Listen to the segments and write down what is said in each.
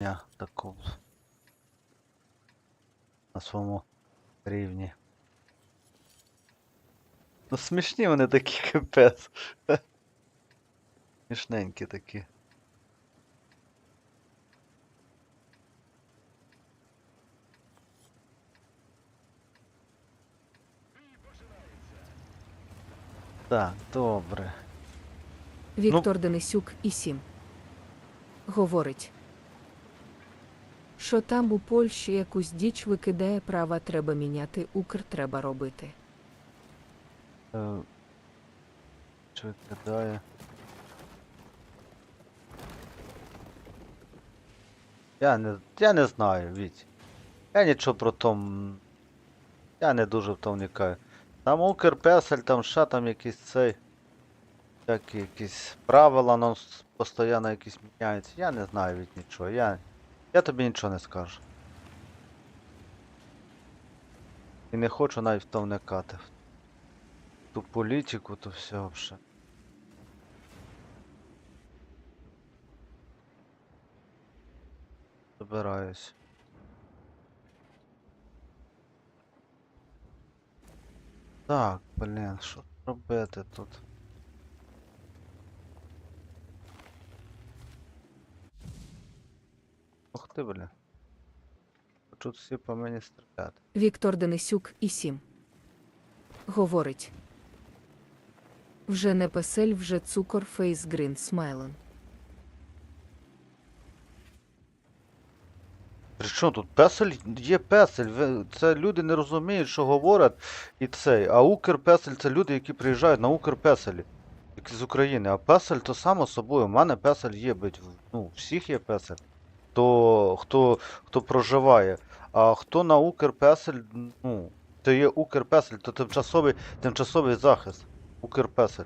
Я таку на своєму рівні. Ну смішні вони такі капець. Смішненькі такі. Так, добре. Віктор Денисюк і сім. Говорить. Що там у Польщі якусь діч викидає права треба міняти, Укр треба робити. Е, Що кидає? Я не, я не знаю, Віть. Я нічого про том. Я не дуже в то вникаю. Там Укрпесель, там ще там якийсь цей. Всякі якісь правила с- постійно якісь міняються. Я не знаю від нічого. Я, я тобі нічого не скажу. І не хочу навіть в то вникати. Ту політику, то все взагалі. Забираюсь. Так, блін, що робити тут? Ти. Хочуть всі по мені стріляти. Віктор Денисюк і сім. Говорить. Вже не песель, вже цукор фейс грін смайлен. При чому тут песель є песель. Це люди не розуміють, що говорять і цей. А Укрпесель це люди, які приїжджають на Укрпеселі. Які з України. А песель то само собою. У мене песель є, бить. Ну, всіх є песель. То хто, хто проживає. А хто на Укрпесель, ну, то є Укрпесель, то тимчасовий, тимчасовий захист. Укрпесель.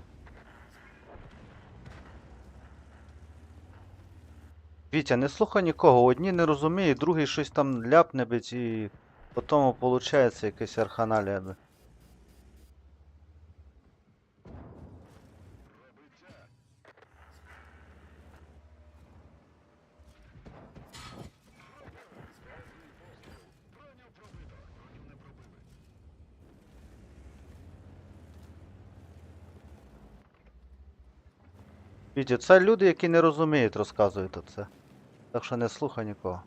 Вітя, не слухай нікого, одні не розуміють, другий щось там ляпне бить і потім виходить якась арханалія. Це люди, які не розуміють, розказують це. Так що не слухай нікого.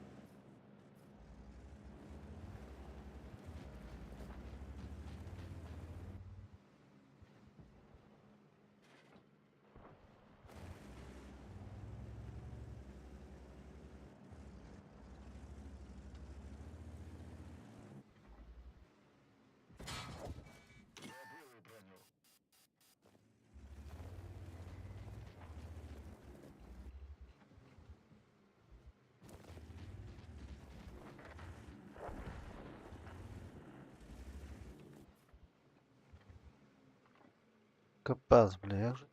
Капець, бля, як же.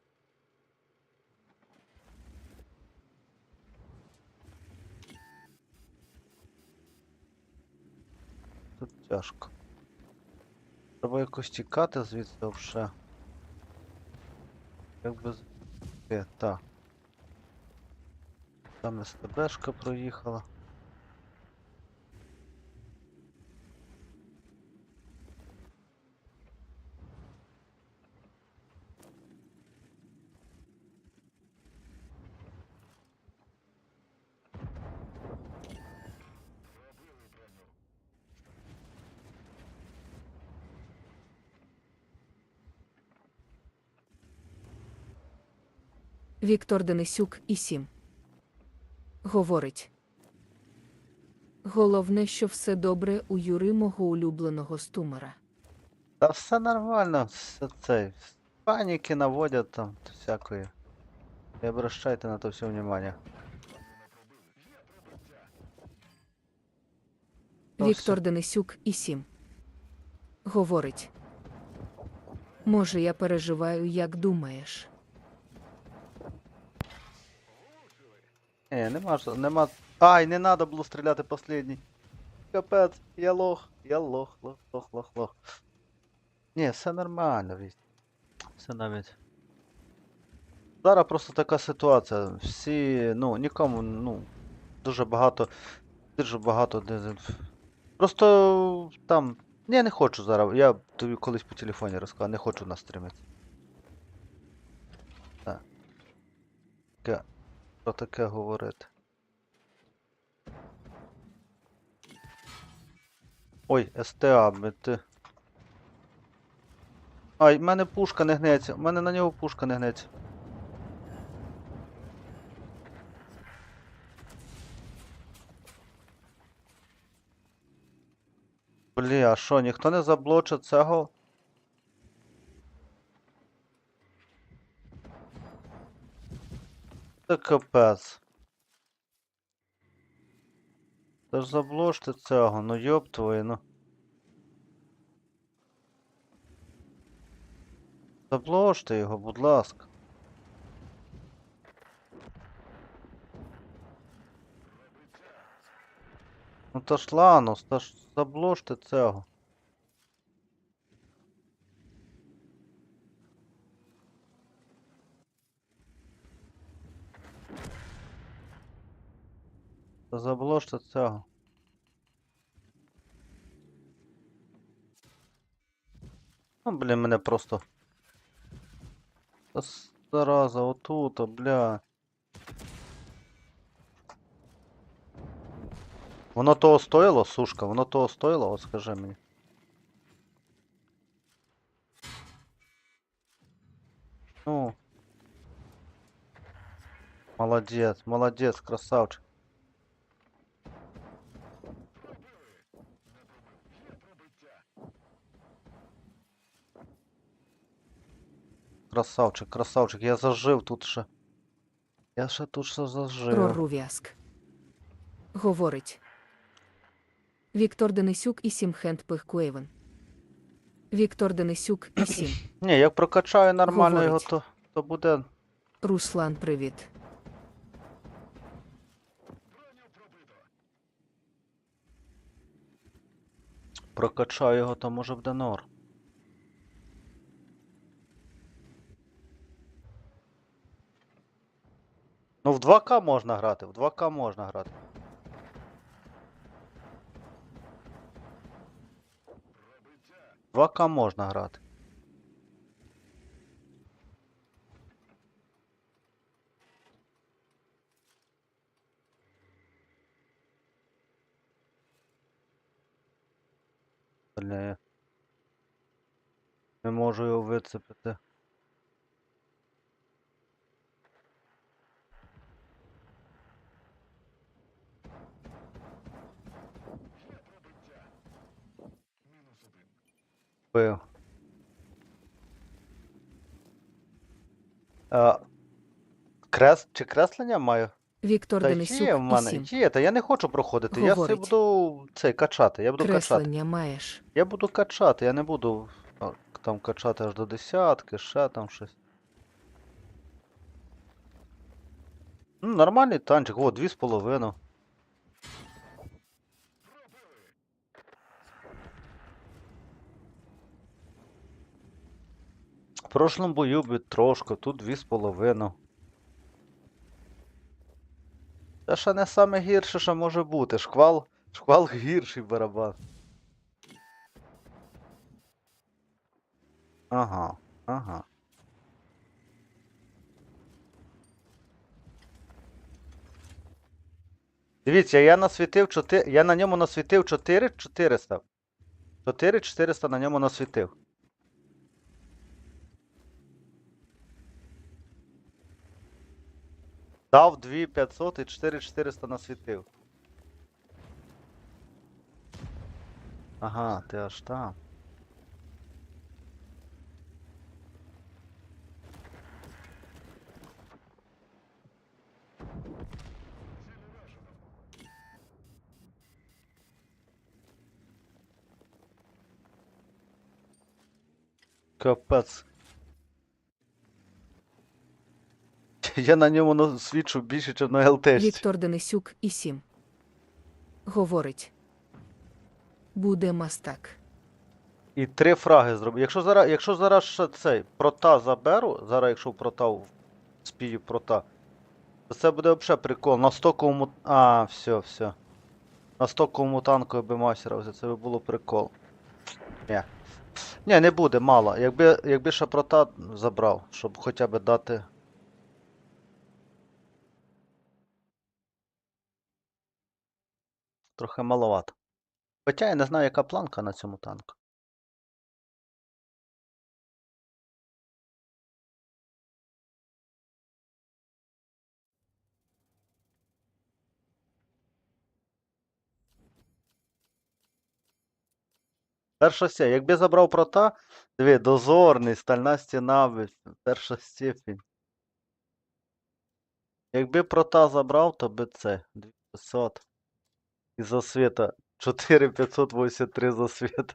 Тут тяжко. Треба якось тікати звідси вже. Як би Е, так. Там СТБшка проїхала. Віктор Денисюк і сім. Говорить. Головне, що все добре у Юри мого улюбленого стумера. Та все нормально, все це. Паніки наводять там всякої. Не обращайте на то все внимание. Ну, Віктор. Денисюк і сім. Говорить. Може, я переживаю, як думаєш. Ні, нема ж, нема. Ай, не надо було стріляти последній. Капець, я лох, я лох, лох, лох, лох, лох. Ні, все нормально, Віть. Все навіть. Зараз просто така ситуація. Всі, ну, нікому, ну. дуже багато. Дуже багато дезінф. Просто там. Ні, не хочу зараз. Я тобі колись по телефоні розказав, не хочу на стрімити. Так. Про таке говорити. Ой, СТА, бе ти. Ай, в мене пушка не гнеться. В мене на нього пушка не гнеться. Блі, а що, ніхто не заблочить цього? Це капець. Та ж заблочте цього, ну йоп твою, ну. Заблочте його, будь ласка. Ну та ж Ланос, та ж заблочте цього. Та заблочте цього. Ну, блін, мене просто. Та с- зараза, отут, бля. Воно того стоїло, сушка, воно того стоїло, от скажи мені. Ну. Молодець, молодець, красавчик. Красавчик, красавчик, я зажив тут ще. Я ще тут ще зажив. Прорув'язк. Говорить. Віктор Денисюк і Сім Хендпих Куейвен. Віктор Денисюк і Сім. Ні, як прокачаю нормально його, то, то буде. Руслан, привіт. Прокачаю його, то може буде норм. Ну, в 2К можна грати, в 2К можна грати. В 2К можна грати. Не можу його вицепити. Бив. А, крес... Чи креслення маю? Віктор Та Денисюк є в мене, Сім. є, та я не хочу проходити. Я все Говорить. буду цей качати. Я буду качати. Креслення маєш. Я буду качати, я не буду а, там качати аж до десятки, ще там щось. Ну, нормальний танчик, о, дві з половиною. Прошлому бою би трошки, тут дві з половиною. Це ще не саме гірше, що може бути. Шквал, шквал гірший барабан. Ага, ага. Дивіться, я насвітив 4. Я на ньому насвітив 4 400. 4 400 на ньому насвітив. Дав 2 500 і 4 400 насвітив. Ага, ти аж там. Капець. Я на ньому насвічу більше, ніж на ЛТ. Віктор Денисюк і Сім. Говорить. Буде мастак. І три фраги зроблю. Якщо зараз, якщо зараз ще цей прота заберу, зараз якщо прота спію прота, то Це буде взагалі прикол. На стоковому. А, все, все. На стоковому танку я би мастера взяв, це би було прикол. Ні. Ні, не буде, мало. Якби, якби ще прота забрав, щоб хоча б дати. Трохи маловато. Хоча я не знаю, яка планка на цьому танку. Перша степень. Якби забрав прота, диви, дозорний, стальна стіна, перша степень. Якби прота забрав, то би це 2500. Засвіта 4583 засвіта.